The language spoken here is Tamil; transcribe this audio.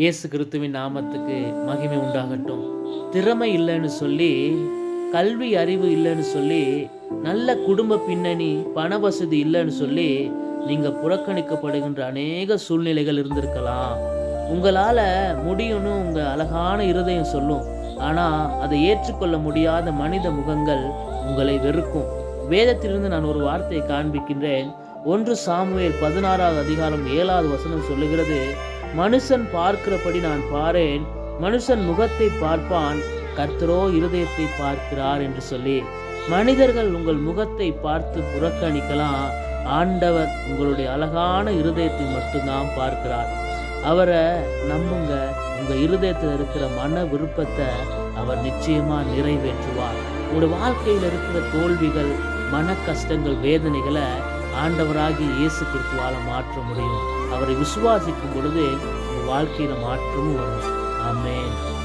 இயேசு கிறிஸ்துவின் நாமத்துக்கு மகிமை உண்டாகட்டும். திறமை இல்லைன்னு சொல்லி கல்வி அறிவு இல்லைன்னு சொல்லி நல்ல குடும்ப பின்னணி பண வசதி இல்லைன்னு சொல்லி நீங்கள் புறக்கணிக்கப்படுகின்ற அநேக சூழ்நிலைகள் இருந்திருக்கலாம். உங்களால் முடியும்னு உங்கள் அழகான இருதயம் சொல்லும். ஆனால் அதை ஏற்றுக்கொள்ள முடியாத மனித முகங்கள் உங்களை வெறுக்கும். வேதத்திலிருந்து நான் ஒரு வார்த்தையை காண்பிக்கின்றேன். ஒன்று சாமுவேல் பதினாறாவது அதிகாரம் ஏழாவது வசனம் சொல்லுகிறது மனுஷன் பார்க்கிறபடி நான் பாரேன். மனுஷன் முகத்தை பார்ப்பான். கர்த்தரோ இருதயத்தை பார்க்கிறார் என்று சொல்லி மனிதர்கள் உங்கள் முகத்தை பார்த்து புறக்கணிக்கலாம். ஆண்டவர் உங்களுடைய அழகான இருதயத்தை மட்டும்தான் பார்க்கிறார். அவரை நம்புங்க. உங்கள் இருதயத்தில் இருக்கிற மன விருப்பத்தை அவர் நிச்சயமாக நிறைவேற்றுவார். உங்களுடைய வாழ்க்கையில் இருக்கிற தோல்விகள் மன கஷ்டங்கள் வேதனைகளை ஆண்டவராகி இயேசு கிறிஸ்துவால் மாற்ற முடியும். அவரை விசுவாசிக்கும் பொழுது உங்கள் வாழ்க்கையில மாற்றமும் வரும். ஆமேன்.